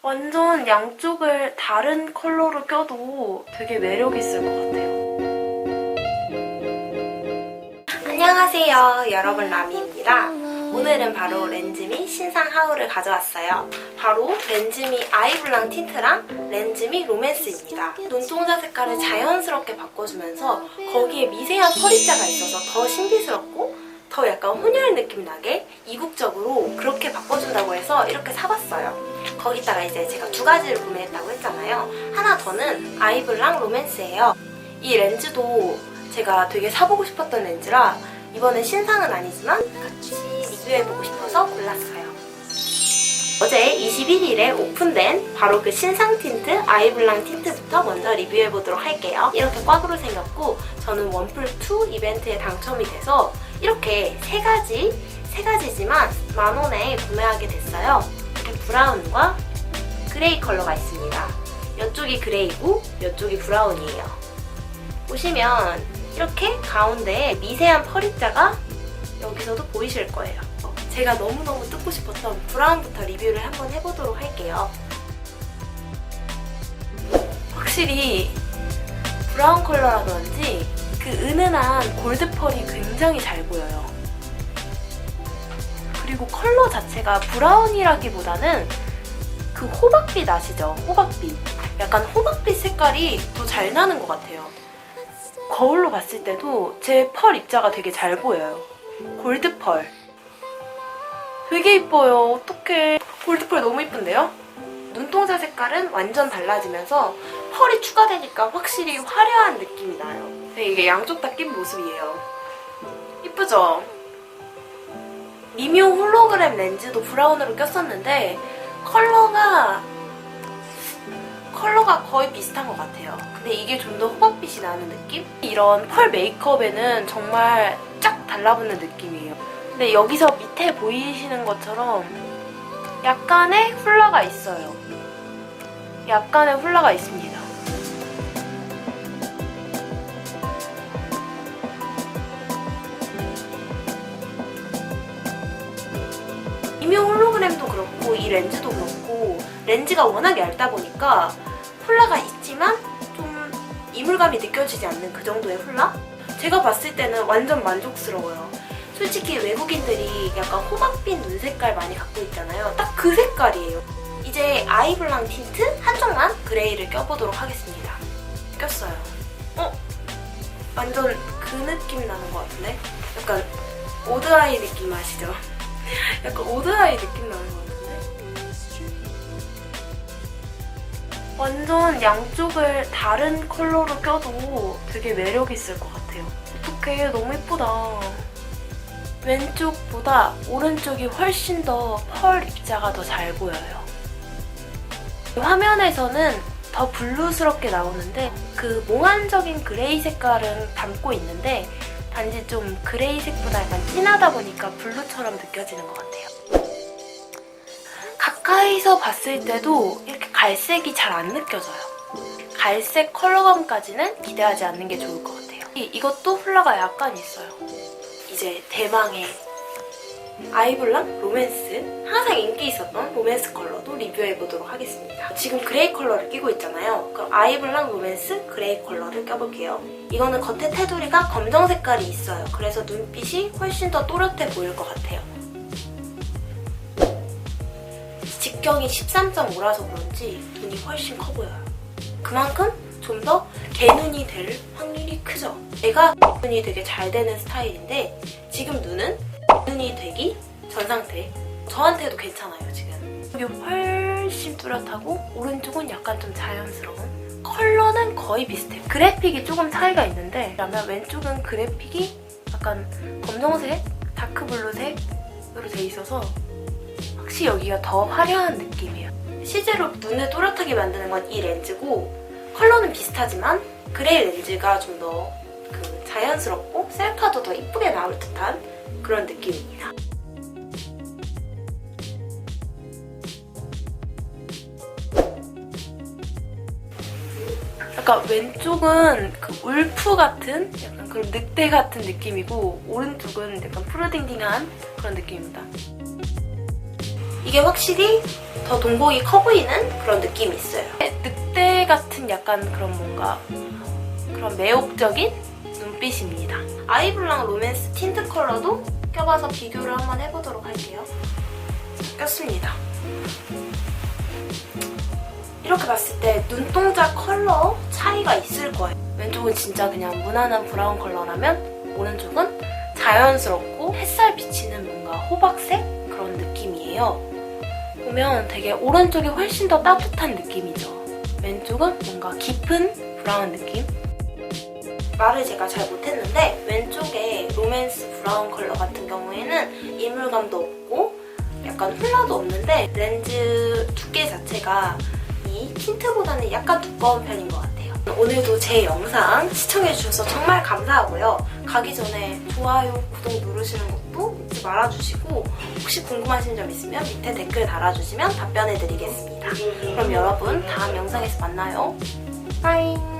완전 양쪽을 다른 컬러로 껴도 되게 매력 있을 것 같아요. 안녕하세요. 여러분 라미입니다. 오늘은 바로 렌즈미 신상 하울을 가져왔어요. 바로 렌즈미 아이블랑 틴트랑 렌즈미 로맨스입니다. 눈동자 색깔을 자연스럽게 바꿔주면서 거기에 미세한 펄입자가 있어서 더 신비스럽고 더 약간 혼혈 느낌 나게 이국적으로 그렇게 바꿔준다고 해서 이렇게 사봤어요. 거기다가 이제 제가 두 가지를 구매했다고 했잖아요. 하나 더는 아이블랑 로맨스예요. 이 렌즈도 제가 되게 사보고 싶었던 렌즈라 이번엔 신상은 아니지만 같이 리뷰해보고 싶어서 골랐어요. 어제 21일에 오픈된 바로 그 신상 틴트 아이블랑 틴트부터 먼저 리뷰해보도록 할게요. 이렇게 꽉으로 생겼고 저는 원풀2 이벤트에 당첨이 돼서 이렇게 세 가지, 세 가지지만 만 원에 구매하게 됐어요. 브라운과 그레이 컬러가 있습니다. 이쪽이 그레이고 이쪽이 브라운이에요. 보시면 이렇게 가운데에 미세한 펄입자가 여기서도 보이실 거예요. 제가 너무너무 뜯고 싶었던 브라운부터 리뷰를 한번 해보도록 할게요. 확실히 브라운 컬러라 그런지 그 은은한 골드 펄이 굉장히 잘 보여요. 그리고 컬러 자체가 브라운이라기보다는 그 호박빛 아시죠? 호박빛. 약간 호박빛 색깔이 더 잘 나는 것 같아요. 거울로 봤을 때도 제 펄 입자가 되게 잘 보여요. 골드 펄. 되게 이뻐요. 어떡해. 골드 펄 너무 이쁜데요? 눈동자 색깔은 완전 달라지면서 펄이 추가되니까 확실히 화려한 느낌이 나요. 네, 이게 양쪽 다 낀 모습이에요. 이쁘죠? 미묘 홀로그램 렌즈도 브라운으로 꼈었는데 컬러가 컬러가 거의 비슷한 것 같아요. 근데 이게 좀 더 호박빛이 나는 느낌? 이런 펄 메이크업에는 정말 쫙 달라붙는 느낌이에요. 근데 여기서 밑에 보이시는 것처럼 약간의 훌라가 있어요. 약간의 훌라가 있습니다. 이 렌즈도 그렇고 렌즈가 워낙 얇다 보니까 훌라가 있지만 좀 이물감이 느껴지지 않는 그 정도의 훌라? 제가 봤을 때는 완전 만족스러워요. 솔직히 외국인들이 약간 호박빛 눈 색깔 많이 갖고 있잖아요. 딱 그 색깔이에요. 이제 아이블랑 틴트 한쪽만 그레이를 껴보도록 하겠습니다. 꼈어요. 어? 완전 그 느낌 나는 것 같은데? 약간 오드아이 느낌 아시죠? 약간 오드아이 느낌 나는 것 같은데? 완전 양쪽을 다른 컬러로 껴도 되게 매력 있을 것 같아요. 어떡해, 너무 예쁘다. 왼쪽보다 오른쪽이 훨씬 더 펄 입자가 더 잘 보여요. 화면에서는 더 블루스럽게 나오는데 그 몽환적인 그레이 색깔은 담고 있는데 단지 좀 그레이색보다 약간 진하다 보니까 블루처럼 느껴지는 것 같아요. 가까이서 봤을 때도 이렇게 갈색이 잘 안 느껴져요. 갈색 컬러감까지는 기대하지 않는 게 좋을 것 같아요. 이- 이것도 훌라가 약간 있어요. 이제 대망의 아이블랑 로맨스 항상 인기 있었던 로맨스 컬러도 리뷰해보도록 하겠습니다. 지금 그레이 컬러를 끼고 있잖아요. 그럼 아이블랑 로맨스 그레이 컬러를 껴볼게요. 이거는 겉에 테두리가 검정 색깔이 있어요. 그래서 눈빛이 훨씬 더 또렷해 보일 것 같아요. 직경이 13.5라서 그런지 눈이 훨씬 커 보여요. 그만큼 좀 더 개눈이 될 확률이 크죠. 내가 눈이 되게 잘 되는 스타일인데 지금 눈은 눈이 되기 전 상태. 저한테도 괜찮아요, 지금. 여기 훨씬 뚜렷하고 오른쪽은 약간 좀 자연스러운. 컬러는 거의 비슷해요. 그래픽이 조금 차이가 있는데 그러면 왼쪽은 그래픽이 약간 검정색, 다크블루색으로 돼 있어서 확실히 여기가 더 화려한 느낌이에요. 실제로 눈을 또렷하게 만드는 건 이 렌즈고 컬러는 비슷하지만 그레이 렌즈가 좀 더 그 자연스럽고 셀카도 더 이쁘게 나올 듯한 그런 느낌입니다. 약간 왼쪽은 그 울프 같은 약간 그런 늑대 같은 느낌이고 오른쪽은 약간 푸르딩딩한 그런 느낌입니다. 이게 확실히 더 동공이 커 보이는 그런 느낌이 있어요. 늑대 같은 약간 그런 뭔가 그런 매혹적인 눈빛입니다. 아이블랑 로맨스 틴트 컬러도 껴봐서 비교를 한번 해보도록 할게요. 꼈습니다. 이렇게 봤을 때 눈동자 컬러 차이가 있을 거예요. 왼쪽은 진짜 그냥 무난한 브라운 컬러라면 오른쪽은 자연스럽고 햇살 비치는 뭔가 호박색 그런 느낌이에요. 보면 되게 오른쪽이 훨씬 더 따뜻한 느낌이죠. 왼쪽은 뭔가 깊은 브라운 느낌? 말을 제가 잘 못했는데 왼쪽에 로맨스 브라운 컬러 같은 경우에는 이물감도 없고 약간 훌라도 없는데 렌즈 두께 자체가 이 틴트보다는 약간 두꺼운 편인 것 같아요. 오늘도 제 영상 시청해주셔서 정말 감사하고요. 가기 전에 좋아요, 구독 누르시는 것도 잊지 말아주시고 혹시 궁금하신 점 있으면 밑에 댓글 달아주시면 답변해드리겠습니다. 그럼 여러분 다음 영상에서 만나요. 빠잉!